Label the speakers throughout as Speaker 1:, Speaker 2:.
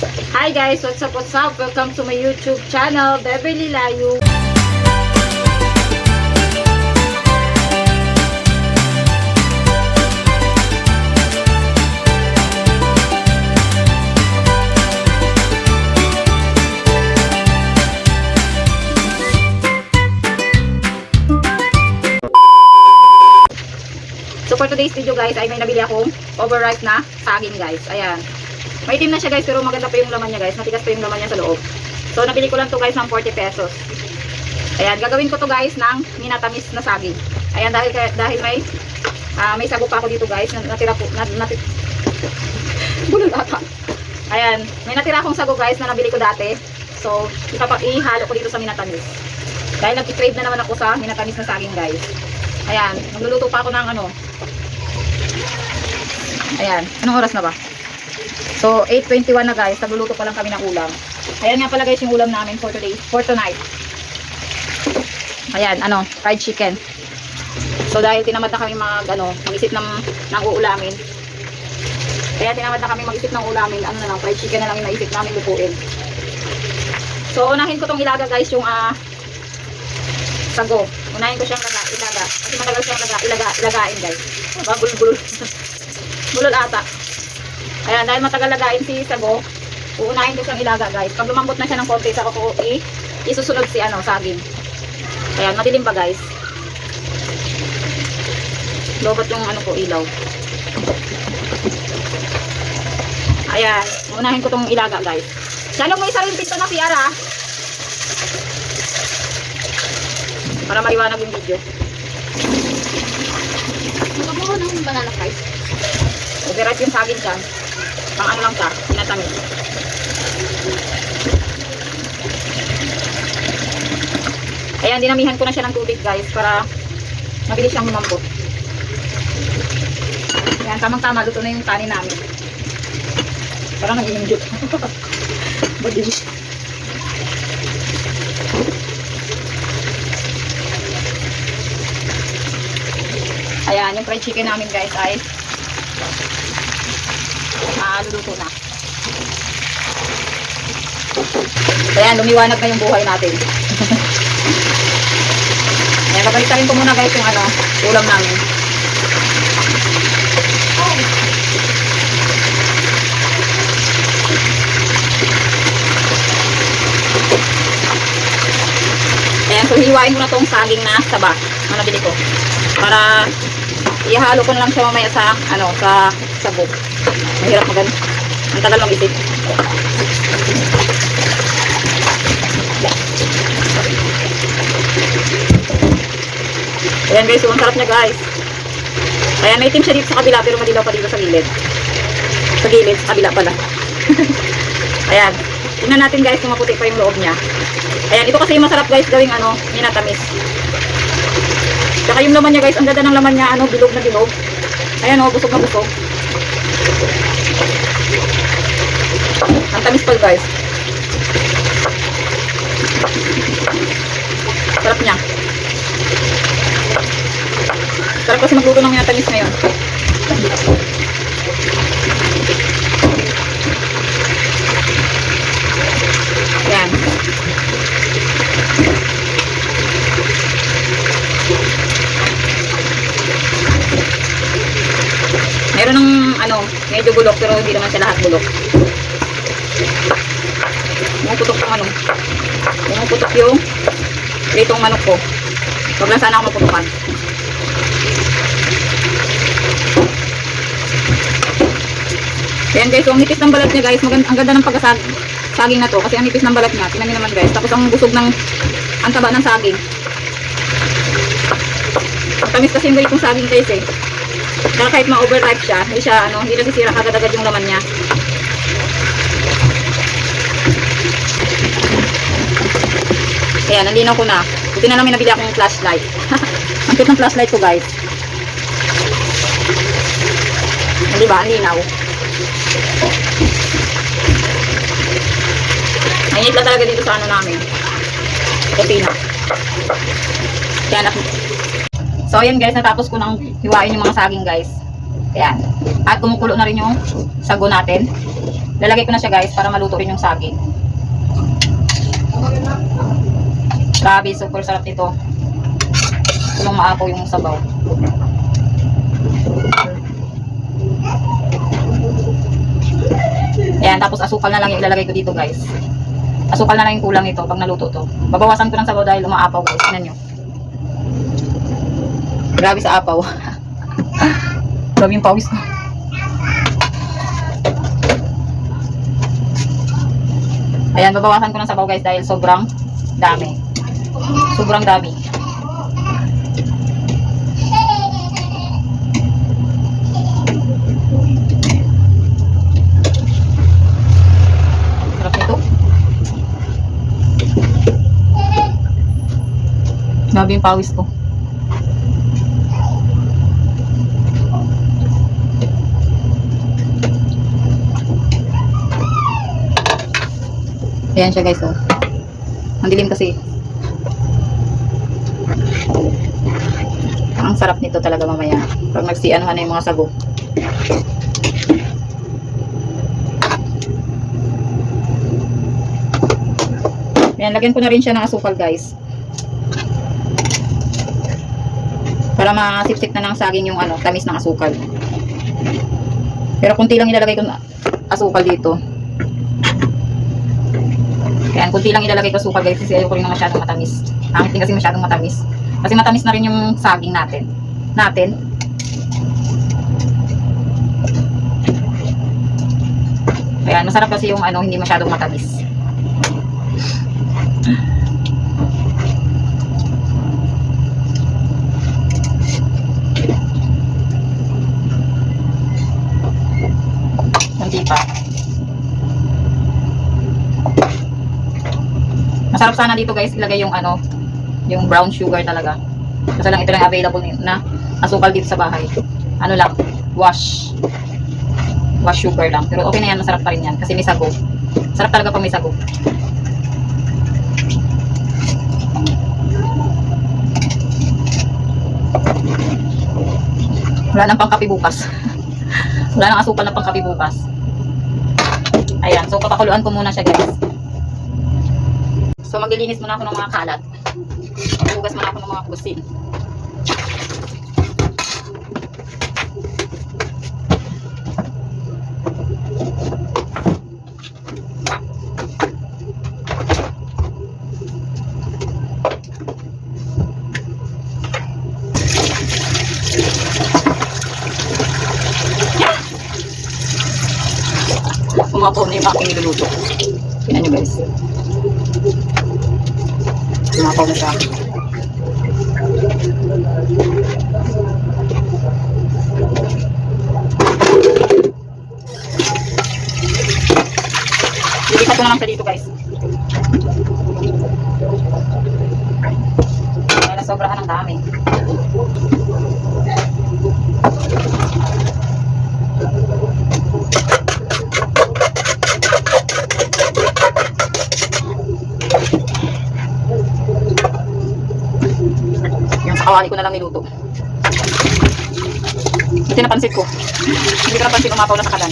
Speaker 1: Hi guys, what's up, what's up? Welcome to my YouTube channel, Beverly Layu. So for today's video guys, ay may nabili akong overripe na saging guys. Ayan. May itim na siya guys, pero maganda pa yung laman niya guys. Matigas pa yung laman niya sa loob. So nabili ko lang to guys ng 40 pesos. Ayan, gagawin ko to guys ng minatamis na saging. Ayan, dahil, dahil may ah, may sago pa ako dito guys. Na, natira ko, na, natit, Bulol ata. Ayan, may natira akong sago guys na nabili ko dati. So, ipapa, ihalo ko dito sa minatamis. Dahil nag-crave na naman ako sa minatamis na saging guys. Ayan, nagluluto pa ako ng ano. Ayan, anong oras na ba? So, 8.21 na guys, nagluluto pa lang kami ng ulam. Ayan nga pala guys yung ulam namin for today, for tonight. Ayan, ano, fried chicken. So, dahil tinamad na kami mag, ano, mag-isip ng, ng uulamin. Kaya tinamad na kami mag-isip ng ulamin, ano na lang, fried chicken na lang yung naisip namin lutuin. So, unahin ko tong ilaga guys, yung, ah, sago. Unahin ko siyang laga, ilaga. Kasi matagal siyang laga, ilaga, ilagain guys. Bulol-bulol. bulol ata. Ayan, dahil matagal lagain si sago, uunahin ko siyang ilaga guys. Pag lumambot na siya ng konti, saka ko i isusunod si ano, saging. Ayan, madilim pa guys. Lobot yung ano ko, ilaw. Ayan, unahin ko tong ilaga guys. Sana mo isa rin pinto na si Ara. Para maliwanag yung video.
Speaker 2: Magkakaroon ng banana fries.
Speaker 1: Overripe yung saging dyan. Pang ano lang siya, pinatamis. Ayan, dinamihan ko na siya ng tubig guys para mabilis siyang lumambot. Ayan, tamang-tama, luto na yung kanin namin. Parang nag-iinjot. Mabilis. Ayan, yung fried chicken namin guys ay ah, luluto na. Ayan, lumiwanag na yung buhay natin. Ayan, babalik ko muna guys yung ano, ulam namin. Ayan, so hiwain ko na tong saging na saba na nabili ko. Para ihalo ko na lang siya mamaya sa ano, sa sabog. Mahirap magan. Ang tagal mag-isip. Ayan guys, so sarap niya guys. Ayan, may itim siya dito sa kabila pero madilaw pa dito sa gilid. Sa gilid, sa kabila pala. Ayan. Tingnan natin guys kung maputi pa yung loob niya. Ayan, ito kasi yung masarap guys gawing ano, minatamis. Tsaka yung laman niya guys, ang ganda ng laman niya, ano, bilog na bilog. Ayan oh, busog na busog. Ang tamis pa guys. Sarap niya. Sarap kasi magluto ng minatamis ngayon. Ayan. Meron ng ano, medyo bulok pero hindi naman siya lahat bulok. Pumuputok yung ano. Pumuputok yung pritong manok ko. Huwag lang sana ako maputukan. Ayan guys, so ang nipis ng balat niya guys, maganda, ang ganda ng pagkasag saging na to kasi ang nipis ng balat niya, tingnan niyo naman guys. Tapos ang busog ng ang taba ng saging. Ang tamis kasi yung ganitong saging guys eh. Kaya kahit ma-overripe siya, hindi siya, ano, hindi nasisira kagad-agad yung laman niya. Ayan, nalinaw ko na. Buti na lang may nabili akong flashlight. Ang cute ng flashlight ko, guys. Hindi ba? Linaw. Mainit lang talaga dito sa ano namin. Kusina. Kaya So, ayan guys, natapos ko nang hiwain yung mga saging guys. Ayan. At kumukulo na rin yung sago natin. Lalagay ko na siya guys para maluto rin yung saging. Grabe, super sarap nito. Tulong maapaw yung sabaw. Ayan, tapos asukal na lang yung ilalagay ko dito guys. Asukal na lang yung kulang nito pag naluto to. Babawasan ko ng sabaw dahil umaapaw guys. Tingnan nyo. Grabe sa apaw. Grabe yung pawis ko. Ayan, babawasan ko ng sabaw guys dahil sobrang dami. Sobrang dami. Sarap. Grabe yung pawis ko. Ayan siya guys, oh. Ang dilim kasi. Ang sarap nito talaga mamaya. Pag nagsianuhan na yung mga sago. Ayan, lagyan ko na rin siya ng asukal guys. Para masipsip na ng saging yung ano, tamis ng asukal. Pero kunti lang ilalagay ko na asukal dito. Kaya kunti lang ilalagay ko asukal guys kasi ayoko rin na masyadong matamis. Pangit din kasi masyadong matamis. Kasi matamis na rin yung saging natin. Natin. Kaya masarap kasi yung ano, hindi masyadong matamis. Kunti pa. Masarap sana dito guys ilagay yung ano, yung brown sugar talaga. Kasi lang ito lang available na asukal dito sa bahay. Ano lang, wash. Wash sugar lang. Pero okay na yan, masarap pa rin yan kasi may sago. Sarap talaga pag may sago. Wala nang pangkapi bukas. Wala nang asukal na pangkapi bukas. Ayan, so papakuluan ko muna siya guys. So maglilinis muna ako ng mga kalat. Hugas muna ako ng mga kusin. Umapaw na yung aking niluluto. Tingnan nyo guys. Umapaw na siya. Lilipat ko na lang siya dito guys. Kaya nasobrahan ng dami. Yung sa kawali ko na lang niluto. Hindi napansin ko. Hindi ko napansin umapaw na sa kalan.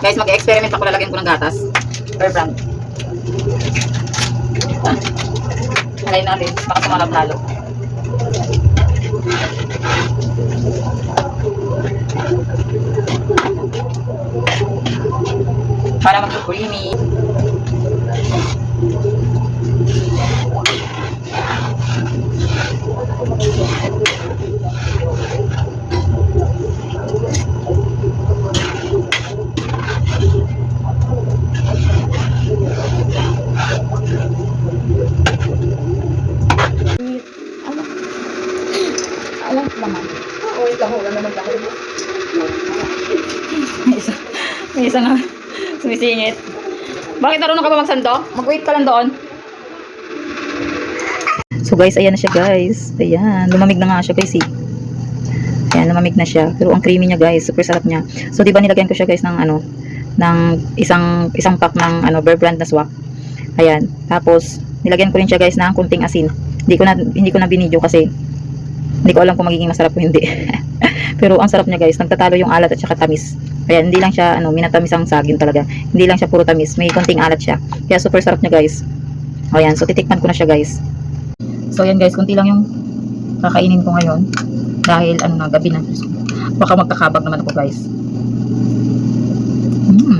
Speaker 1: Guys, mag-experiment ako lalagyan ko ng gatas. Per brand. Halayin natin, baka sumalab lalo. Para mag-creamy.
Speaker 2: Alam ko naman.
Speaker 1: Oh, wait lang, wala naman tayo. May isa, may isa na sumisingit. Bakit marunong ka ba magsando? Mag-wait ka lang doon. So guys, ayan na siya guys. Ayan, lumamig na nga siya guys eh. Ayan, lumamig na siya. Pero ang creamy niya guys, super sarap niya. So, di ba nilagyan ko siya guys ng ano, ng isang isang pack ng ano, Bear Brand na swak. Ayan. Tapos, nilagyan ko rin siya guys ng kunting asin. Hindi ko na hindi ko na binidyo kasi hindi ko alam kung magiging masarap o hindi. Pero ang sarap niya guys, nagtatalo yung alat at saka tamis. Ayan, hindi lang siya ano, minatamis ang saging talaga. Hindi lang siya puro tamis, may konting alat siya. Kaya super sarap niya guys. Ayan, so titikman ko na siya guys. So ayan guys, kunti lang yung kakainin ko ngayon. Dahil ano na, gabi na. Baka magkakabag naman ako guys. Mm.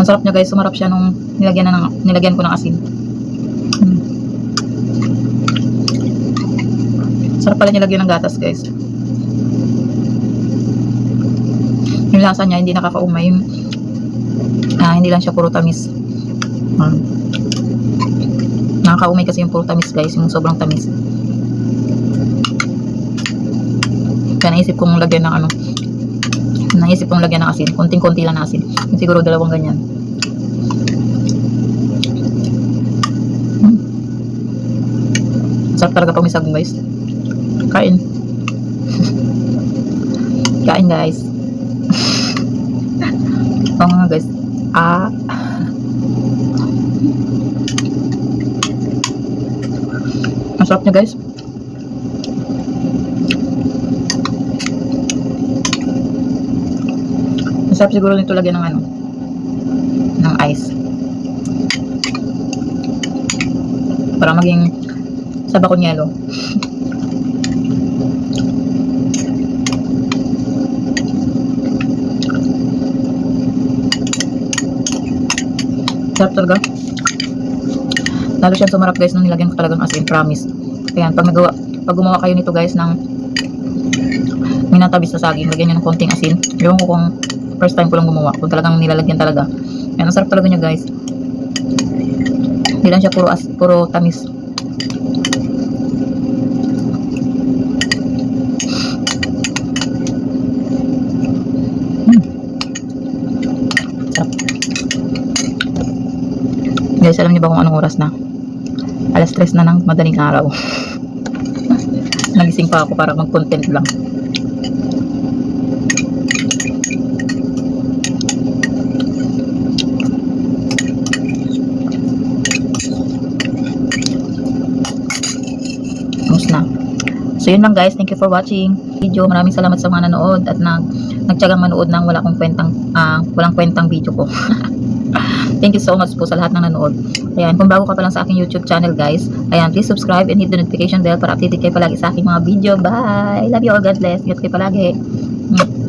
Speaker 1: Ang sarap niya guys, sumarap siya nung nilagyan, na ng, nilagyan ko ng asin. Sarap pala nilagyan ng gatas guys. Yung lasa niya hindi nakakaumay. Yung, ah, hindi lang siya puro tamis. Ah. Nakakaumay kasi yung puro tamis guys, yung sobrang tamis. Kaya naisip kong lagyan ng ano, naisip kong lagyan ng asin. Konting-konti lang na asin. Siguro dalawang ganyan. Hmm. Sarap talaga sagong guys. Kain. Kain guys. Oo nga guys. Ah. Ang sarap niya guys. Ang sarap siguro nito lagyan ng ano. Ng ice. Para maging saba con Sarap talaga. Lalo siyang sumarap guys nung nilagyan ko talagang asin, promise. Ayan, pag nagawa, pag gumawa kayo nito guys ng minatabis na saging, lagyan nyo ng konting asin. Ewan ko kung first time ko lang gumawa, kung talagang nilalagyan talaga. Ayan, ang sarap talaga niya guys. Hindi lang siya puro, as, puro tamis. Guys, alam niyo ba kung anong oras na? Alas 3 na ng madaling araw. Nagising pa ako para mag-content lang. Tapos na. So yun lang guys, thank you for watching video. Maraming salamat sa mga nanood at nag nagtiyagang manood ng wala kong kwentang ah, walang kwentang video ko. thank you so much po sa lahat ng nanood. Ayan, kung bago ka pa lang sa aking YouTube channel guys, ayan, please subscribe and hit the notification bell para updated kayo palagi sa aking mga video. Bye! Love you all. God bless. Ingat kayo palagi. Mm.